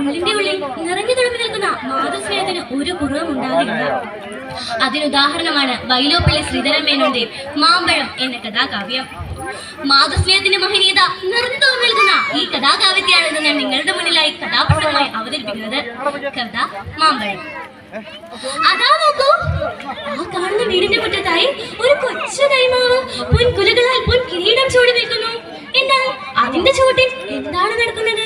ഉള്ളിന്റെ ഉള്ളിൽ നിറഞ്ഞു തുളുമ്പി നിൽക്കുന്ന മാതൃസ്നേഹത്തിന് ഒരു കുറവും ഉണ്ടാകില്ല. അതിനുദാഹരണമാണ് വൈലോപ്പള്ളി ശ്രീധരൻ മേനോന്റെ മാമ്പഴം എന്ന കഥാകാവ്യം. മാതൃസ്നേഹത്തിന്റെ മഹനീയത നിറഞ്ഞു നിൽക്കുന്ന ഈ കഥാകാവ്യത്തെയാണ് ഞാൻ നിങ്ങളുടെ മുന്നിലായി കഥാപ്രസംഗമായി അവതരിപ്പിക്കുന്നത്. കഥ മാമ്പഴം. അതാ നോക്കൂ ആ കാണുന്ന വീടിന്റെ മുറ്റത്തായി ഒരു കൊച്ചു കൈമാവ്. പുൻകുലകളാൽ പൊൻ കിരീടം ചൂടി നിൽക്കുന്നു. എന്നാൽ അതിന്റെ ചുവട്ടിൽ എന്താണ് നടക്കുന്നത്?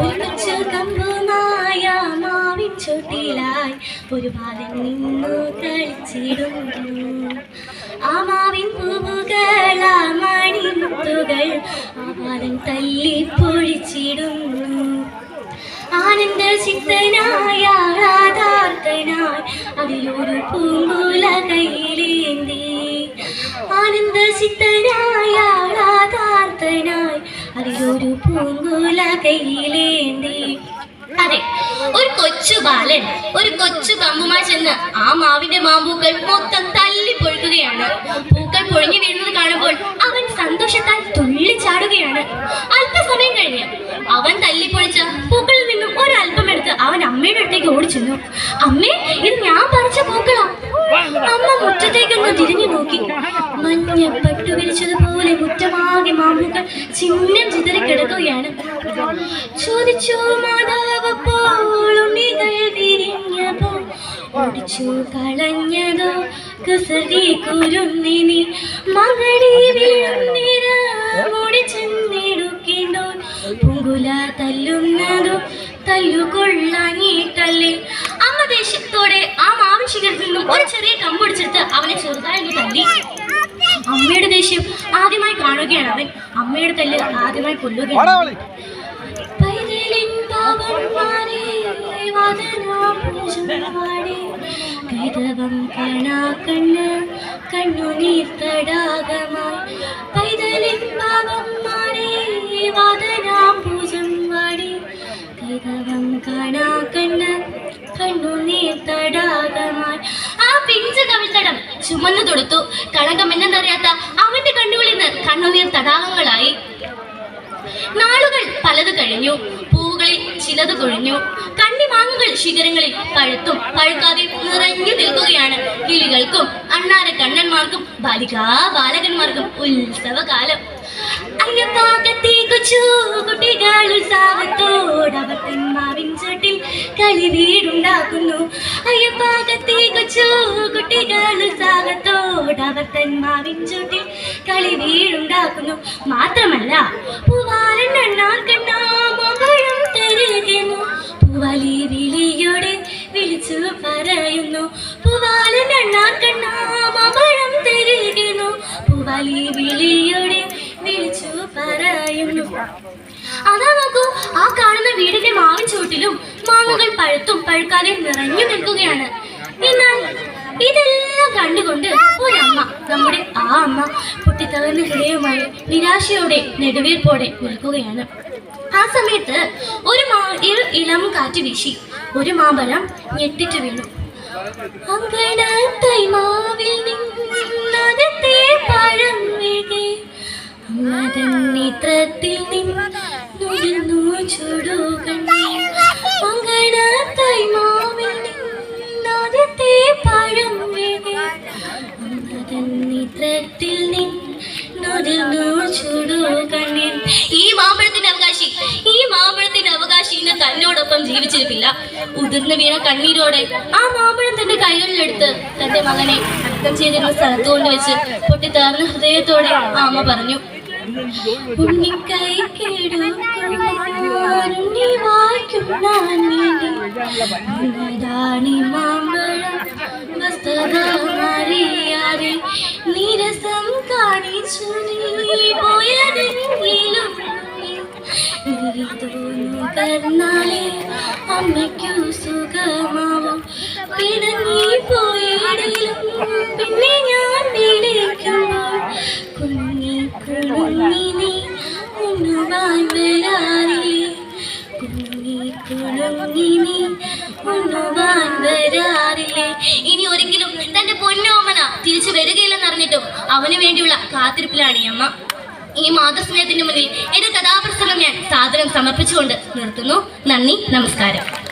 ഒരു കൊച്ചു കമ്പുമായ മാവിൻ ചുട്ടിലായി ഒരു ബാലൻ നിന്നു കളിച്ചിടുന്നു ആ മാവിൻ പൂവുകൾ ആ മണിമുത്തുകൾ ആ ബാലൻ തല്ലി പൊഴിച്ചിടുന്നു. ആനന്ദ ചിത്തനായ ആധാർത്ഥനായി അതിലൊരു പൂങ്കുല കയ്യിലേന്തി. ആനന്ദ ചിത്തനായ അതിലൊരു പൂങ്കുല കയ്യിലേന്തി അതെ ഒരു കൊച്ചു ബാലൻ ഒരു കൊച്ചു കമ്പുമായി ചെന്ന് ആ മാവിന്റെ മാമ്പൂക്കൾ മൊത്തം തല്ലി പൊഴുക്കുകയാണ്. പൂക്കൾ പൊഴിഞ്ഞു വീഴുന്നത് കാണുമ്പോൾ അവൻ സന്തോഷത്താൽ തുള്ളി ചാടുകയാണ്. അല്പസമയം കഴിഞ്ഞ് അവൻ തല്ലിപ്പൊഴിച്ച പൂക്കളിൽ നിന്നും ഒരല്പം എടുത്ത് അവൻ അമ്മയുടെ അടുത്തേക്ക് ഓടിച്ചെന്നു. അമ്മേ ഇത് ഞാൻ പറിച്ച പൂക്കളാ. അമ്മ മുറ്റത്തേക്കൊന്ന് തിരിഞ്ഞു നോക്കി. മഞ്ഞ പട്ടു വിരിച്ചതുപോലെ മാമ്പൂക്കൾ ചിഹ്നം ചിതറി കിടക്കുകയാണ്. ചോദിച്ചു മാതാവപ്പോൾ ഉണ്ണികൾ ഓടിച്ചു കളഞ്ഞതോ? കുസരി കുരുന്നിനി മകടി വീഴുന്നിര മുടി ചെന്നിടുക്കിണ്ടോ? തല്ലുന്നതോ? തല്ലുകൊള്ളാഞ്ഞിട്ടല്ലേ? അമ്മ ദേഷ്യത്തോടെ ആ മാവിൻ ശിഖരത്തിൽ നിന്നും ഒരു ചെറിയ കമ്പൊടിച്ചെടുത്ത് അവനെ ചെറുതായി തല്ലി അമ്മയുടെ ദേഷ്യം ആദ്യമായി കാണുകയാണ് അവൻ അമ്മയുടെ തല്ല് ആദ്യമായി കൊല്ലുകയാണ്. തടാകമായി. പൈതലിൻ വാടി കൈതവം തടാകമായി. ആ പിഞ്ച് കവിൾത്തടം ചുമന്നു തൊടുത്തു കളങ്കം എന്തെന്നറിയാത്ത കണ്ണുനീർ തടാകങ്ങളായി. നാളുകൾ പലത് കഴിഞ്ഞു. പൂവുകളിൽ ചിലത് കൊഴിഞ്ഞു. കണ്ണിമാങ്ങുകൾ ശിഖരങ്ങളിൽ പഴുത്തും പഴുക്കാതെ നിറഞ്ഞു നിൽക്കുകയാണ്. കിളികൾക്കും അണ്ണാര കണ്ണന്മാർക്കും ബാലികാ ബാലകന്മാർക്കും ഉത്സവകാലം. അയ്യപ്പാകത്തെ കൊച്ചു കുട്ടികൾ ഉത്സാഹത്തോടവത്തൻ മാവിൻ ചുട്ടിൽ കളി വീടുണ്ടാക്കുന്നു ചുട്ടിൽ കളി വീടുണ്ടാക്കുന്നു മാത്രമല്ല പൂവാലൻ അണ്ണാൻ കണ്ണാ മകളും തരുകെന്നു. പൂവാലി വിളിയോടെ വിളിച്ചു പറയുന്നു. പൂവാലൻ അണ്ണാൻ കണ്ണാ മകളും തരുകെന്നു. പൂവാലി വിളിയോടെ വിളിച്ചു പറയുന്നു. അതാ നോക്കൂ ആ കാണുന്ന വീടിന്റെ മാവിൻ ചുവട്ടിലും മാങ്ങകൾ പഴുത്തും പഴുക്കാതെ നിറഞ്ഞു നിൽക്കുകയാണ് എന്നാൽ ഇതെല്ലാം കണ്ടുകൊണ്ട് ഒരമ്മ നമ്മുടെ ആ അമ്മ പൊട്ടിത്തകർന്ന ഹൃദയവുമായി നിരാശയോടെ നെടുവീർപ്പോടെ നിൽക്കുകയാണ്. ആ സമയത്ത് ഒരു മാ ഇളം കാറ്റ് വീശി. ഒരു മാമ്പഴം ഞെട്ടിച്ചു വീണു. അങ്കണത്തൈ മാവിൽ തന്നോടൊപ്പം ഉതിർന്ന് വീണ കണ്ണീരോടെ ആ മാമ്പഴം തന്റെ കൈകളിലെടുത്ത് തന്റെ മകനെ അടക്കം ചെയ്തിരുന്ന സ്ഥലത്ത് കൊണ്ടുവച്ച് പൊട്ടിത്തേർന്ന ഹൃദയത്തോടെ അമ്മ പറഞ്ഞു ഉണ്ണിക്കൈ കാണിച്ചു പോയതെങ്കിലും കർന്നാലേ അമ്മയ്ക്കു സുഖമാവും. പിടങ്ങി പോയിടയിലും പിന്നെ ഞാൻ വിളിക്കുമ്പോൾ കുഞ്ഞി കുണുങ്ങി നീ ഉണ്ണുവാൻ വരാറില്ലേ? കുഞ്ഞി കുണുങ്ങി നീ ഉണ്ണുവാൻ വരാറില്ലേ? ഇനി ഒരിക്കലും തന്റെ പൊന്നോമന തിരിച്ചു വരികയില്ലെന്നറിഞ്ഞിട്ടും അവന് വേണ്ടിയുള്ള കാത്തിരിപ്പിലാണ് ഈ അമ്മ. ഈ മാതൃസ്നേഹത്തിന് മുന്നിൽ എന്റെ കഥാപ്രസംഗം ഞാൻ സാധനം സമർപ്പിച്ചുകൊണ്ട് നിർത്തുന്നു. നന്ദി നമസ്കാരം.